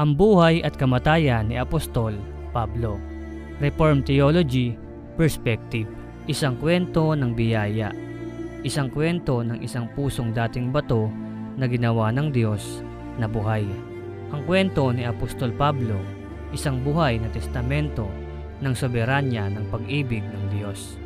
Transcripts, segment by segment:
Ang buhay at kamatayan ni Apostol Pablo. Reformed Theology Perspective. Isang kwento ng biyaya. Isang kwento ng isang pusong dating bato na ginawa ng Diyos na buhay. Ang kwento ni Apostol Pablo, isang buhay na testamento ng soberanya ng pag-ibig ng Diyos.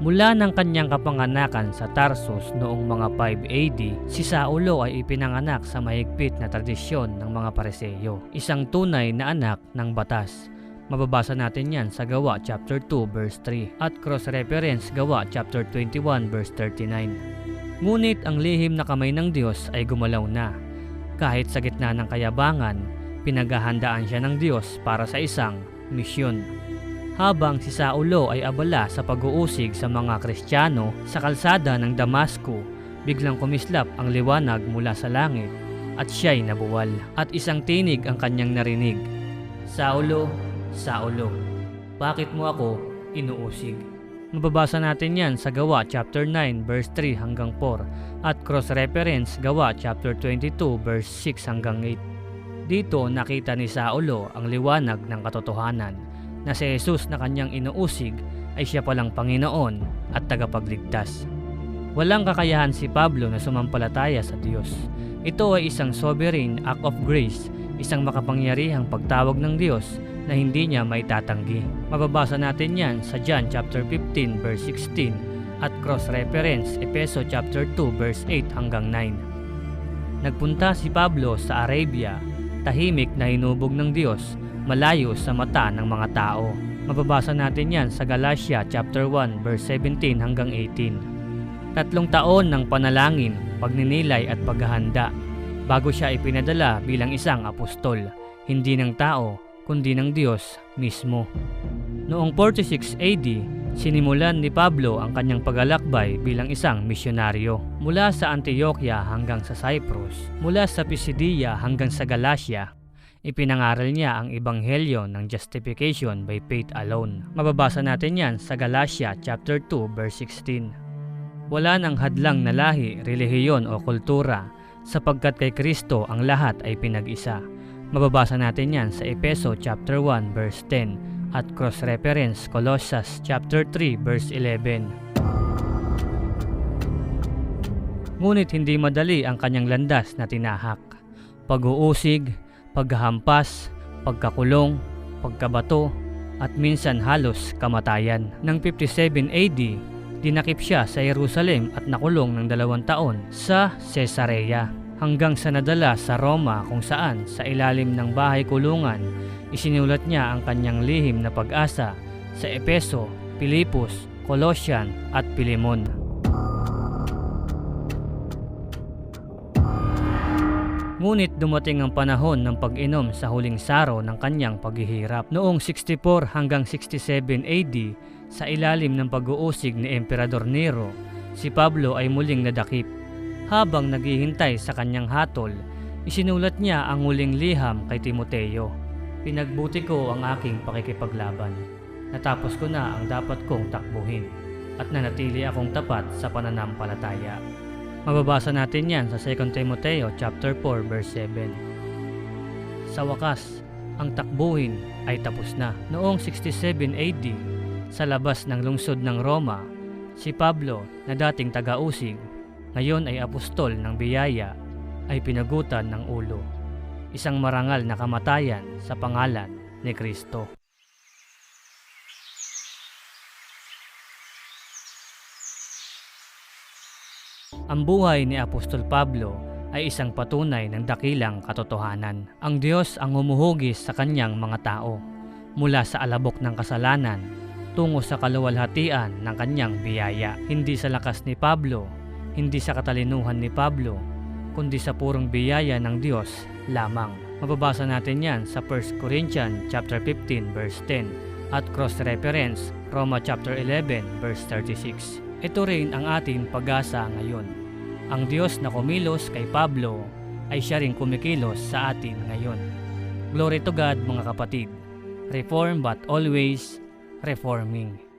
Mula ng kanyang kapanganakan sa Tarsus noong mga 5 AD, si Saulo ay ipinanganak sa mahigpit na tradisyon ng mga pareseyo, isang tunay na anak ng batas. Mababasa natin yan sa Gawa chapter 2 verse 3 at cross-reference Gawa chapter 21 verse 39. Ngunit ang lihim na kamay ng Diyos ay gumalaw na. Kahit sa gitna ng kayabangan, pinaghahandaan siya ng Diyos para sa isang misyon habang si Saulo ay abala sa pag-uusig sa mga Kristiyano sa kalsada ng Damasco, biglang kumislap ang liwanag mula sa langit at siya'y nabuwal at isang tinig ang kanyang narinig. Saulo, Saulo, bakit mo ako inuusig? Mababasa natin yan sa Gawa chapter 9 verse 3 hanggang 4 at cross-reference Gawa chapter 22 verse 6 hanggang 8. Dito nakita ni Saulo ang liwanag ng katotohanan na si Jesus na kanyang inuusig ay siya palang Panginoon at tagapagligtas. Walang kakayahan si Pablo na sumampalataya sa Diyos. Ito ay isang sovereign act of grace, isang makapangyarihang pagtawag ng Diyos na hindi niya may tatanggi. Mababasa natin yan sa John chapter 15 verse 16 at cross-reference Epeso chapter 2 verse 8 hanggang 9. Nagpunta si Pablo sa Arabia, tahimik na hinubog ng Diyos malayo sa mata ng mga tao. Mababasa natin yan sa Galatia chapter 1 verse 17 hanggang 18. Tatlong taon ng panalangin, pagninilay at paghahanda bago siya ipinadala bilang isang apostol, hindi ng tao kundi ng Diyos mismo. Noong 46 AD, sinimulan ni Pablo ang kanyang paglalakbay bilang isang misyonaryo. Mula sa Antioquia hanggang sa Cyprus, mula sa Pisidia hanggang sa Galacia, Ipinangaral niya ang ebanghelyo ng justification by faith alone. Mababasa natin yan sa Galatia chapter 2 verse 16. Wala nang hadlang na lahi, relihiyon o kultura sapagkat kay Kristo ang lahat ay pinag-isa. Mababasa natin yan sa Epeso chapter 1 verse 10 at cross-reference Colossians chapter 3 verse 11. Ngunit hindi madali ang kanyang landas na tinahak. Pag-uusig, paghahampas, pagkakulong, pagkabato, at minsan halos kamatayan. Nang 57 AD, dinakip siya sa Jerusalem at nakulong ng dalawang taon sa Caesarea hanggang sa nadala sa Roma kung saan sa ilalim ng bahay kulungan isinulat niya ang kanyang lihim na pag-asa sa Epeso, Pilipos, Colossian at Pilemon. Ngunit dumating ang panahon ng pag-inom sa huling saro ng kanyang paghihirap. Noong 64 hanggang 67 AD, sa ilalim ng pag-uusig ni Emperador Nero, si Pablo ay muling nadakip. Habang naghihintay sa kanyang hatol, isinulat niya ang huling liham kay Timoteo. Pinagbuti ko ang aking pakikipaglaban. Natapos ko na ang dapat kong takbuhin at nanatili akong tapat sa pananampalataya. Mababasa natin yan sa 2 Timoteo chapter 4 verse 7. Sa wakas, ang takbuhin ay tapos na. Noong 67 AD, sa labas ng lungsod ng Roma, si Pablo na dating taga-usig, ngayon ay apostol ng biyaya, ay pinagutan ng ulo. Isang marangal na kamatayan sa pangalan ni Kristo. Ang buhay ni Apostol Pablo ay isang patunay ng dakilang katotohanan. Ang Diyos ang humuhugis sa kanyang mga tao mula sa alabok ng kasalanan tungo sa kaluwalhatian ng kanyang biyaya. Hindi sa lakas ni Pablo, hindi sa katalinuhan ni Pablo, kundi sa purong biyaya ng Diyos lamang. Mababasa natin yan sa 1 Corinthians chapter 15 verse 10 at cross-reference Roma chapter 11 verse 36. Ito rin ang ating pag-asa ngayon ang Diyos na kumilos kay Pablo ay siya rin kumikilos sa atin ngayon. Glory to God mga kapatid. Reform but always reforming.